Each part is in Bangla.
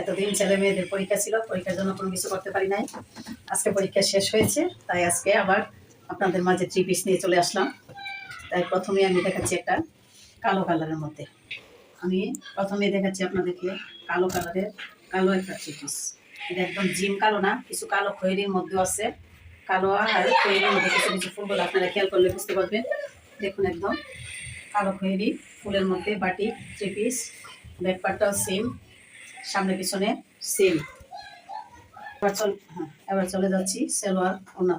এতদিন ছেলে মেয়েদের পরীক্ষা ছিল, পরীক্ষার জন্য কিছু করতে পারি নাই। আজকে পরীক্ষা শেষ হয়েছে, তাই আজকে আবার আপনাদের মাঝে থ্রি পিস নিয়ে চলে আসলাম। তাই প্রথমে আমি দেখাচ্ছি একটা কালো কালারের মধ্যে। আমি প্রথমে দেখাচ্ছি আপনাদেরকে কালো কালারের কালো একটা থ্রি পিস এটা একদম জিম কালো না, কিছু কালো খয়েরির মধ্যেও আছে। কালো আর খয়েরির মধ্যে কিছু কিছু ফুলগুলো আপনারা খেয়াল করলে বুঝতে পারবেন। দেখুন একদম কালো খয়েরি ফুলের মধ্যে বাটি থ্রি পিস ব্যাকপারটাও সেম সামনে পিছনে সেম এবার চল হ্যাঁ এবার চলে যাচ্ছি সেলোয়ার ওনা।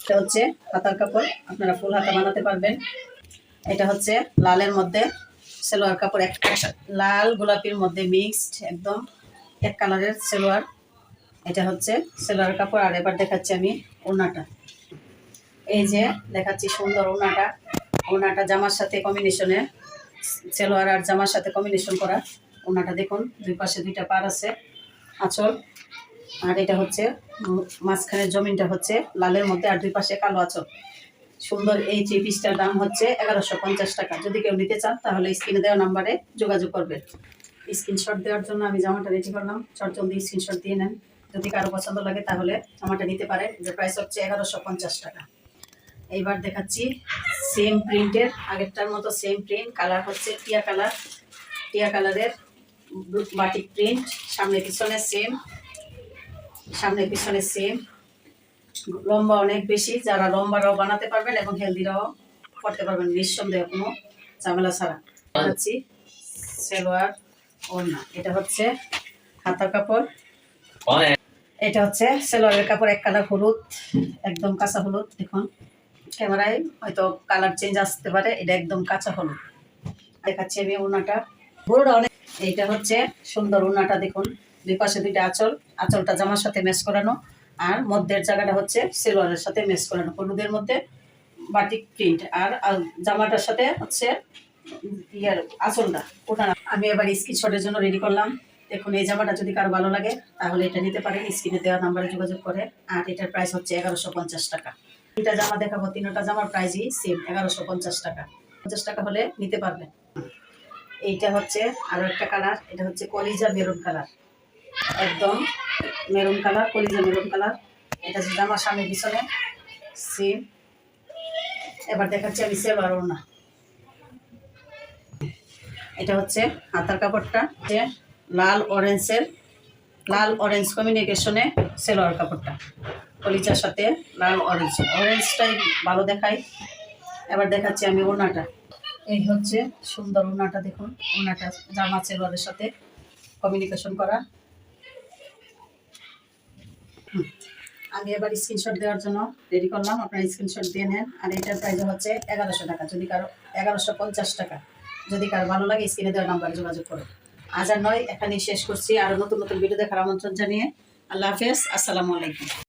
এটা হচ্ছে হাতার কাপড়, আপনারা ফুল হাতা বানাতে পারবেন। এটা হচ্ছে লালের মধ্যে সেলোয়ার কাপড়, এক লাল গোলাপির মধ্যে মিক্সড একদম এক কালারের সেলোয়ার। এটা হচ্ছে সেলোয়ার কাপড়, আর এবার দেখাচ্ছি আমি ওনাটা। এই যে দেখাচ্ছি সুন্দর ওনাটা। ওনাটা জামার সাথে কম্বিনেশনে সেলোয়ার আর জামার সাথে কম্বিনেশন করা ওনাটা দেখুন, দুই পাশে দুইটা পার আছে, আঁচল। আর এটা হচ্ছে মাঝখানের জমিনটা হচ্ছে লালের মধ্যে, আর দুই পাশে কালো আঁচল। সুন্দর এই থ্রি পিসটার দাম হচ্ছে এগারোশো পঞ্চাশ টাকা। যদি কেউ নিতে চান, তাহলে স্ক্রিনে দেওয়া নাম্বারে যোগাযোগ করবেন। স্ক্রিনশট দেওয়ার জন্য আমি জামাটা রেডি করলাম। চটজলদি স্ক্রিনশট দিয়ে নেন। যদি কারও পছন্দ লাগে তাহলে জামাটা নিতে পারেন। যে প্রাইস হচ্ছে এগারোশো পঞ্চাশ টাকা। এইবার দেখাচ্ছি সেম প্রিন্টের আগেরটার মতো সেম প্রিন্ট কালার হচ্ছে টিয়া কালার টিয়া কালারের বাটিক প্রিন্ট সামনে পিছনে সেম সামনে পিছনে সেম লম্বা অনেক বেশি, যারা লম্বারাও বানাতে পারবেন এবং হেলদিরাও করতে পারবেন, নিঃসন্দেহে কোনো ঝামেলা ছাড়া। দেখাচ্ছি সেলোয়ার ওড়না, এটা হচ্ছে হাতার কাপড়। এটা হচ্ছে সেলোয়ারের কাপড়, এক কালার হলুদ, একদম কাঁচা হলুদ, দেখুন। ক্যামেরায় হয়তো কালার চেঞ্জ আসতে পারে, এটা একদম কাঁচা হলুদ। দেখাচ্ছি আমি ওনাটা পুরোটা অনেক এইটা হচ্ছে সুন্দর ওনাটা দেখুন। দুই পাশে দুইটা আঁচল, আঁচলটা জামার সাথে ম্যাচ করানো, আর মধ্যের জায়গাটা হচ্ছে সেলোয়ারের সাথে ম্যাচ করানো, হলুদের মধ্যে বাটিক প্রিন্ট। আর জামাটার সাথে হচ্ছে ইয়ার আঁচলটা ওটা। আমি এবার স্ক্রিনশটের জন্য রেডি করলাম। দেখুন, এই জামাটা যদি কারও ভালো লাগে, তাহলে এটা নিতে পারেন, স্ক্রিনে দেওয়া নাম্বারে যোগাযোগ করে। আর এটার প্রাইস হচ্ছে এগারোশো পঞ্চাশ টাকা। তিনটা জামা দেখাবো, তিনটা জামার প্রাইসই সেম এগারোশো পঞ্চাশ টাকা। পঞ্চাশ টাকা হলে নিতে পারবেন। এইটা হচ্ছে আরও একটা কালার এটা হচ্ছে কলিজা মেরুন কালার একদম মেরুন কালার কলিজা মেরুন কালার এটা হচ্ছে জামার সামনে পিছনে সেম এবার দেখাচ্ছি আমি সেবার না এটা হচ্ছে হাতার কাপড়টা। যে লাল অরেঞ্জের লাল অরেঞ্জ কমিউনিকেশনে সেলোয়ার কাপড়টা। কলিজার সাথে লাল অরেঞ্জ অরেঞ্জটাই ভালো দেখায়। এবার দেখাচ্ছি আমি ওনাটা। এই হচ্ছে সুন্দর ওনাটা দেখুন। ওনাটা জামা সেলোয়ারের সাথে কমিউনিকেশন করা। আমি এবার স্ক্রিনশট দেওয়ার জন্য রেডি করলাম। আপনারা স্ক্রিনশট দিয়ে নেন। আর এটার প্রাইস হচ্ছে এগারোশো টাকা। যদি কারও এগারোশো পঞ্চাশ টাকা। যদি কারও ভালো লাগে স্ক্রিনে দেওয়ার নাম্বারে যোগাযোগ করো আজ আর নয়, এখানেই শেষ করছি। আরও নতুন নতুন ভিডিও দেখার আমন্ত্রণ জানিয়ে আল্লাহ হাফেজ। আসসালামু আলাইকুম।